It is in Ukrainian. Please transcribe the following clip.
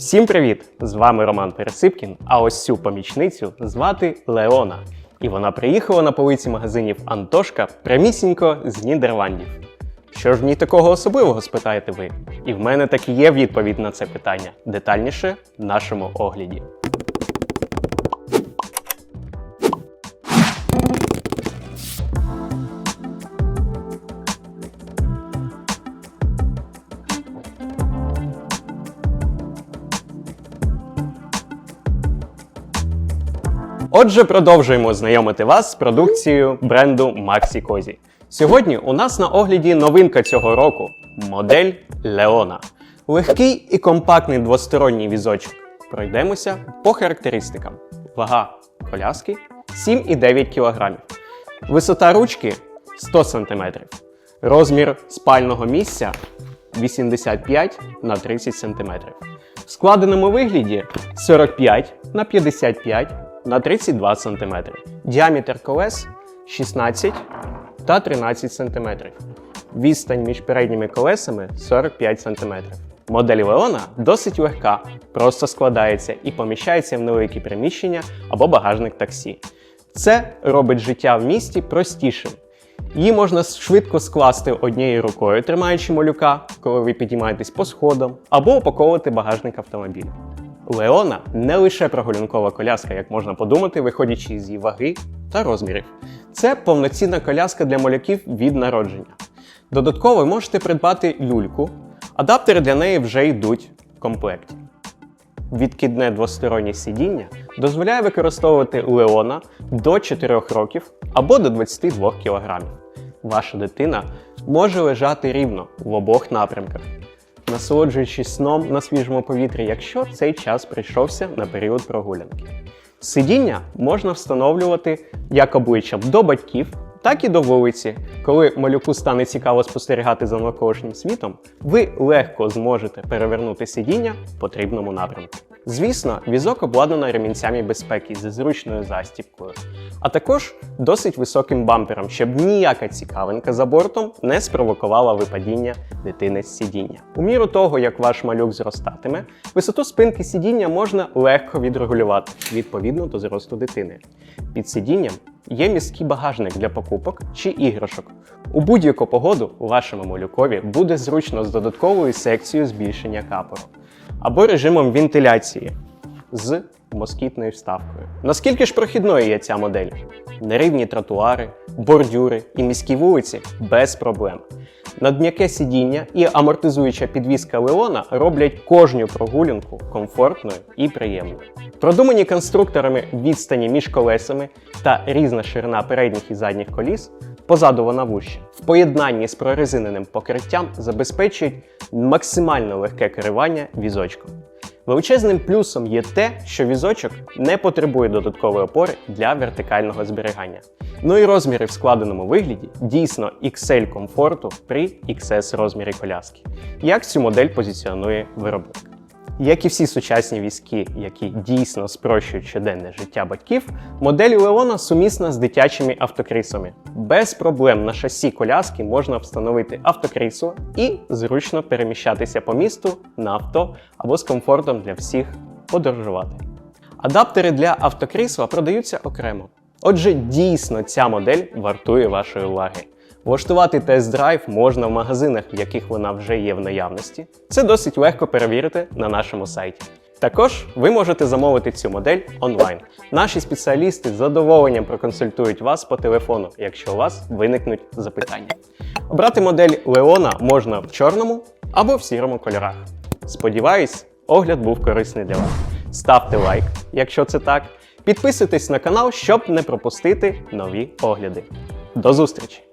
Всім привіт! З вами Роман Пересипкін, а ось цю помічницю звати Леона. І вона приїхала на полиці магазинів Антошка прямісінько з Нідерландів. Що ж в ній такого особливого, спитаєте ви? І в мене так і є відповідь на це питання детальніше в нашому огляді. Отже, продовжуємо знайомити вас з продукцією бренду Maxi Cozy. Сьогодні у нас на огляді новинка цього року модель Leona. Легкий і компактний двосторонній візочок. Пройдемося по характеристикам. Вага коляски 7,9 кг. Висота ручки 100 см. Розмір спального місця 85 на 30 см. В складеному вигляді 45 на 55 на 32 см. Діаметр колес 16 та 13 см. Відстань між передніми колесами 45 см. Модель Леона досить легка, просто складається і поміщається в невеликі приміщення або багажник таксі. Це робить життя в місті простішим. Її можна швидко скласти однією рукою, тримаючи малюка, коли ви підіймаєтесь по сходам, або упаковувати багажник автомобіля. Леона не лише прогулянкова коляска, як можна подумати, виходячи з її ваги та розмірів. Це повноцінна коляска для малюків від народження. Додатково ви можете придбати люльку, адаптери для неї вже йдуть в комплекті. Відкидне двостороннє сидіння дозволяє використовувати Леона до 4 років або до 22 кг. Ваша дитина може лежати рівно в обох напрямках, насолоджуючись сном на свіжому повітрі, якщо цей час прийшовся на період прогулянки. Сидіння можна встановлювати як обличчям до батьків, так і до вулиці. Коли малюку стане цікаво спостерігати за навколишнім світом, ви легко зможете перевернути сидіння в потрібному напрямку. Звісно, візок обладнано ремінцями безпеки зі зручною застіпкою, а також досить високим бампером, щоб ніяка цікавинка за бортом не спровокувала випадіння дитини з сидіння. У міру того, як ваш малюк зростатиме, висоту спинки сидіння можна легко відрегулювати відповідно до зросту дитини. Під сидінням є міський багажник для покупок чи іграшок. У будь-яку погоду вашому малюкові буде зручно з додатковою секцією збільшення капору або режимом вентиляції з москітною вставкою. Наскільки ж прохідною є ця модель? Нерівні тротуари, бордюри і міські вулиці без проблем. Надм'яке сидіння і амортизуюча підвізка Леона роблять кожну прогулянку комфортною і приємною. Продумані конструкторами відстані між колесами та різна ширина передніх і задніх коліс позаду вона вужча. В поєднанні з прорезиненим покриттям забезпечують максимально легке керування візочком. Величезним плюсом є те, що візочок не потребує додаткової опори для вертикального зберігання. Ну і розміри в складеному вигляді дійсно XL комфорту при XS розмірі коляски. Як цю модель позиціонує виробник? Як і всі сучасні візки, які дійсно спрощують щоденне життя батьків, модель Леона сумісна з дитячими автокріслами. Без проблем на шасі коляски можна встановити автокрісло і зручно переміщатися по місту на авто або з комфортом для всіх подорожувати. Адаптери для автокрісла продаються окремо. Отже, дійсно ця модель вартує вашої уваги. Влаштувати тест-драйв можна в магазинах, в яких вона вже є в наявності. Це досить легко перевірити на нашому сайті. Також ви можете замовити цю модель онлайн. Наші спеціалісти з задоволенням проконсультують вас по телефону, якщо у вас виникнуть запитання. Обрати модель Леона можна в чорному або в сірому кольорах. Сподіваюсь, огляд був корисний для вас. Ставте лайк, якщо це так. Підписуйтесь на канал, щоб не пропустити нові огляди. До зустрічі!